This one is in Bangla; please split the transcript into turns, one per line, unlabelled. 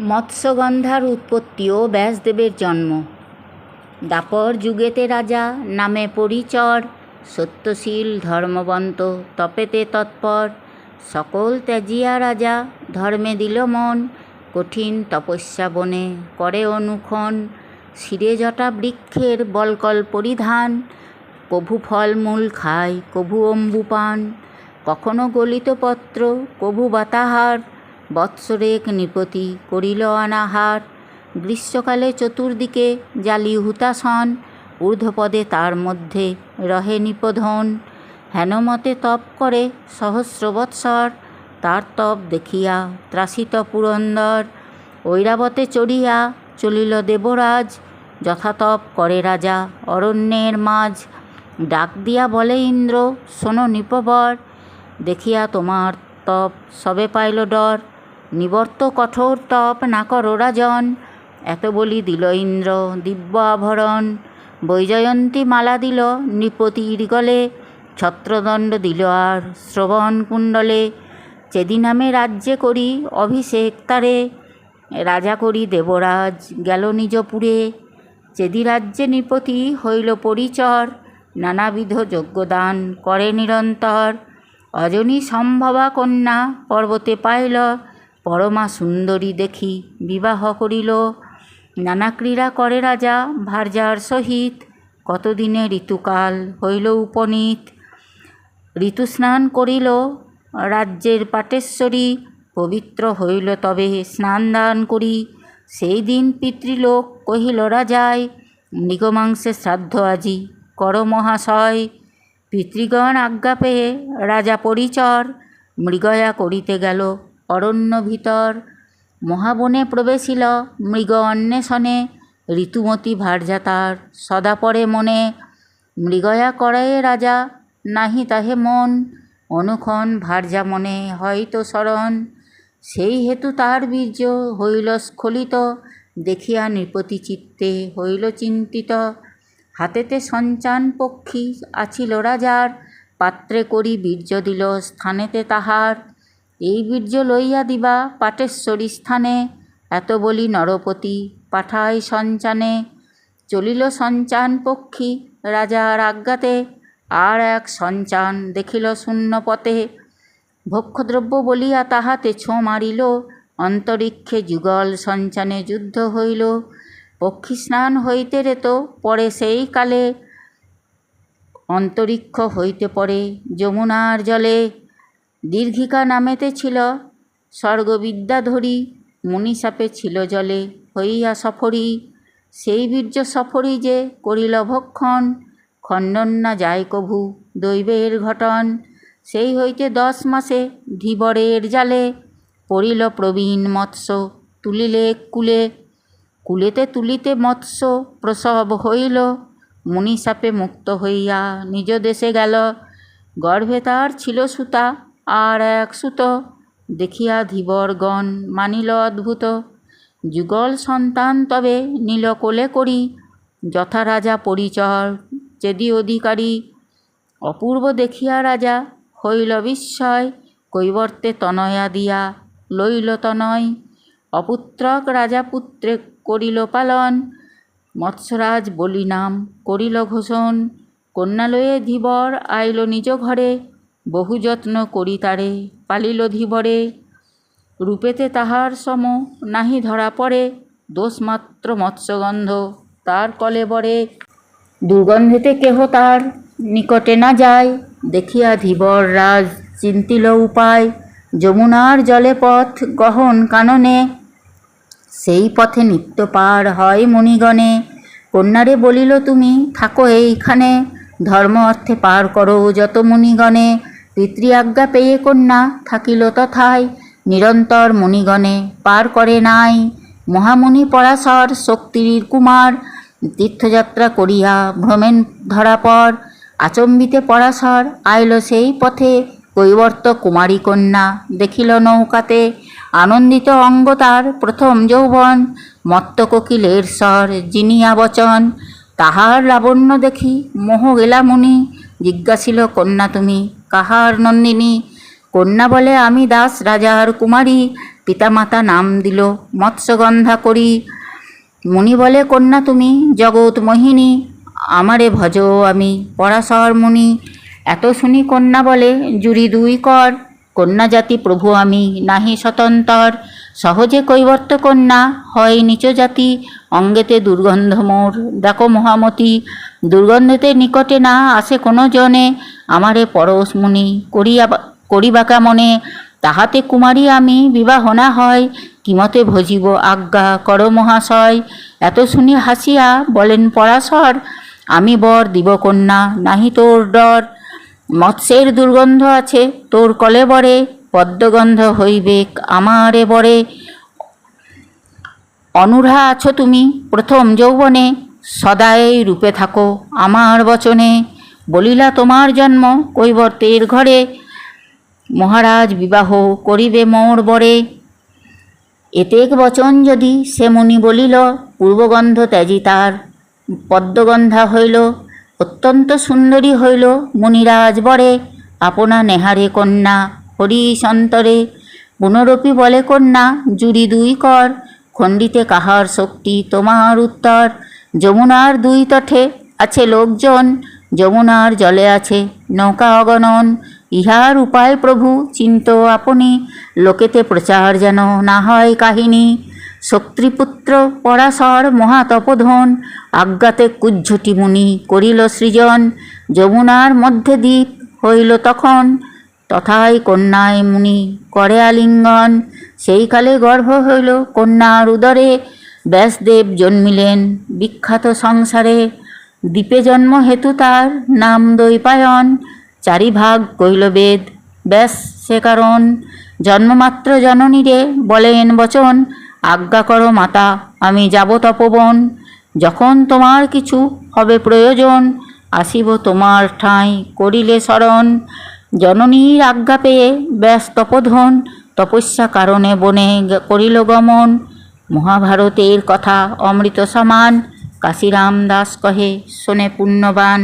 মৎস্যগন্ধার উৎপত্তি ও ব্যাসদেবের জন্ম। দাপর যুগেতে রাজা, নামে পরিচর, সত্যশীল ধর্মবন্ত, তপেতে তৎপর, সকল ত্যাজিয়া রাজা ধর্মে দিল মন, কঠিন তপস্যা বনে করে অনুক্ষণ, শিরে জটা বৃক্ষের বলকল পরিধান, কভু ফলমূল খায়, কভু অম্বু পান কখনো গলিত পত্র, কভু বাতাহার বৎসরেক নৃপতি করিল অনাহার। গ্রীষ্মকালে চতুর্দিকে জালি হুতাসন ঊর্ধ্বপদে তার মধ্যে রহে নিপধন। হেনমতে তপ করে সহস্র বৎসর, তার তপ দেখিয়া ত্রাসিত পুরন্দর। ঐরাবতে চড়িয়া চলিল দেবরাজ, যথাতপ করে রাজা অরণ্যের মাঝ। ডাক দিয়া বলে, ইন্দ্র, শোনো নিপবর, দেখিয়া তোমার তপ সবে পাইল ডর। নিবর্ত কঠোর তপ না করো রাজন। এত বলি দিল ইন্দ্র, দিব্য আভরণ। বৈজয়ন্তী মালা দিল নৃপতির গলে। ছত্রদণ্ড দিল আর শ্রবণ কুণ্ডলে। চেদি নামে রাজ্যে করি অভিষেক তারে। রাজা করি দেবরাজ গেল নিজপুরে। চেদি রাজ্যে নৃপতি হইল পরিচর, নানাবিধ যজ্ঞদান করে নিরন্তর। অজনী সম্ভবা কন্যা পর্বতে পাইল পরমা সুন্দরী দেখি বিবাহ করিল। নানা ক্রীড়া করে রাজা, ভার্যার সহিত। কতদিনে ঋতুকাল হইল উপনীত। ঋতুস্নান করিল, রাজ্যের পাটেশ্বরী। পবিত্র হইল তবে স্নান দান করি। সেই দিন পিতৃলোক কহিল রাজায় মৃগমাংসে শ্রাদ্ধ আজি, কর মহাশয়। পিতৃগণ আজ্ঞা পেয়ে রাজা পরিচর। মৃগয়া করিতে গেল অরণ্য ভিতর মহাবনে প্রবেশিল মৃগ অন্বেষণে। ঋতুমতী ভার্যা তার। সদা পরে মনে, মৃগয়া করায়ে রাজা, নাহি তাহে মন। অনুক্ষণ ভার্যা মনে হয়তো স্মরণ। সেই হেতু তার বীর্য হইল স্খলিত। দেখিয়া নৃপতি চিত্তে হইল চিন্তিত। হাতেতে সঞ্চান পক্ষী আছিল রাজার। পাত্রে করি বীর্য দিল স্থানেতে তাহার। এই বীর্য লইয়া দিবা পাটেশ্বরী স্থানে। এত বলি নরপতি পাঠায় সঞ্চানে। চলিল সঞ্চান পক্ষী রাজার আজ্ঞাতে, আর এক সঞ্চান দেখিল শূন্য পথে ভক্ষদ্রব্য বলিয়া তাহাতে ছো মারিল, অন্তরিক্ষে যুগল সঞ্চানে যুদ্ধ হইল। পক্ষী স্নান হইতে রেত, পরে সেই কালে অন্তরিক্ষ হইতে পড়ে যমুনার জলে। দীর্ঘিকা নামেতে ছিল স্বর্গবিদ্যাধরী মুনিসাপে ছিল জলে হইয়া সফরি। সেই বীর্য সফরি যে করিল ভক্ষণ, খণ্ডন না যায় কভু দৈবের ঘটন। সেই হইতে দশ মাসে ধীবরের জালে পড়িল প্রবীণ মৎস্য তুলিলে কুলে। কুলেতে তুলিতে মৎস্য প্রসব হইল, মুনিসাপে মুক্ত হইয়া নিজ দেশে গেল। গর্ভে তার ছিল সুতা আর এক সুত দেখিয়া ধীবরগণ মানিল অদ্ভুত। যুগল সন্তান তবে নীল কোলে করি। যথা রাজা পরিচর চেদি অধিকারী। অপূর্ব দেখিয়া রাজা হইল বিস্ময়। কৈবর্তে তনয়া দিয়া লইল তনয়। অপুত্রক রাজা পুত্রে করিল পালন। মৎস্যরাজ বলি নাম করিল ঘোষণ। কন্যালয়ে ধীবর আইল নিজ ঘরে। বহু যত্ন করি তারে, পালিল ধীবরে। রূপেতে তাহার সম নাহি ধরা পড়ে দোষমাত্র মৎস্যগন্ধ তার কলেবরে দুর্গন্ধেতে কেহ তার নিকটে না যায়, দেখিয়া ধীবর রাজ চিন্তিল উপায়, যমুনার জলে পথ গহন কাননে। সেই পথে নিত্য পার হয় মণিগণে কন্যারে বলিল, তুমি থাকো এইখানে, ধর্ম অর্থে পার করো যত মুনিগণে। পিতৃ আজ্ঞা পেয়ে কন্যা থাকিল তথায়। নিরন্তর মুনিগণে পার করে নাই। মহামুনি পরাশর শক্তির কুমার তীর্থযাত্রা করিয়া ভ্রমেন ধরা পর আচম্বিতে পরাশর আইল সেই পথে। কৈবর্ত কুমারী কন্যা দেখিল নৌকাতে। আনন্দিত অঙ্গ তার প্রথম যৌবন। মত্ত কোকিলের স্বর জিনিয়া বচন। তাহার লাবণ্য দেখি মোহ গেলা মুনি। জিজ্ঞাসিল, কন্যা, তুমি কাহার নন্দিনী? কন্যা বলে আমি দাস রাজার কুমারী। পিতামাতা নাম দিল, মৎস্যগন্ধা করি। মুনি বলে, কন্যা তুমি, জগৎ মোহিনী, আমারে ভজ আমি, পরাশর মুনি। এত শুনি কন্যা বলে, জুড়ি দুই কর। কন্যা জাতি প্রভু আমি, নাহি স্বতন্তর সহজে কৈবর্ত কন্যা হয় নিচ জাতি, অঙ্গেতে দুর্গন্ধ মোর। দেখো মহামতি, দুর্গন্ধতে নিকটে না আসে কোনো জনে। আমারে পরশ মুনি করিয়া করিবাকা মনে। তাহাতে কুমারী আমি বিবাহ না হয়, কিমতে ভজিব আজ্ঞা কর মহাশয়। এত শুনি হাসিয়া বলেন, পরাশর, আমি বর দিব কন্যা, নাহি তোর ডর। মৎস্যের দুর্গন্ধ আছে, তোর কলে বরে। পদ্মগন্ধ হইবেক আমারে বরে। অনুরা আছো তুমি প্রথম যৌবনে সদাই রূপে থাকো আমার বচনে। বলিলা তোমার জন্ম কৈবর্তের ঘরে, মহারাজ বিবাহ করিবে মোর বরে। এতেক বচন যদি সে মুনি বলিল, পূর্বগন্ধ ত্যাজি তার। পদ্মগন্ধা হইল, অত্যন্ত সুন্দরী হইল মুনিরাজ বরে, আপনা নেহারে কন্যা। হরিশ অন্তরে পুনরপি বলে কন্যা, জুড়ি দুই কর, খণ্ডিতে কাহার শক্তি তোমার উত্তর, যমুনার দুই তটে আছে লোকজন, যমুনার জলে আছে নৌকা অগণন, ইহার উপায় প্রভু, চিন্ত আপনি, লোকেতে প্রচার যেন না হয় কাহিনী, শক্তিপুত্র পরাশর মহাতপধন, আজ্ঞাতে কুজ্ঝটি মুনি করিল সৃজন, যমুনার মধ্যে দ্বীপ হইল তখন তথায় কন্যায় মুনি করে আলিঙ্গন। সেইকালে গর্ভ হইল কন্যার উদরে। ব্যাসদেব জন্মিলেন বিখ্যাত সংসারে। দ্বীপে জন্ম হেতু তার নাম দৈপায়ন চারিভাগ কইল বেদ ব্যাস সে কারণ। জন্মমাত্র জননীরে বলেন বচন, আজ্ঞা করো মাতা, আমি যাব তপবন। যখন তোমার কিছু হবে প্রয়োজন, আসিব তোমার ঠাঁই করিলে স্মরণ জননীর আজ্ঞা পেয়ে ব্যাস তপোধন তপস্যা কারণে বনে করিল গমন। মহাভারতের কথা অমৃত সমান। কাশীরাম দাস কহে, শোনে পুণ্যবান।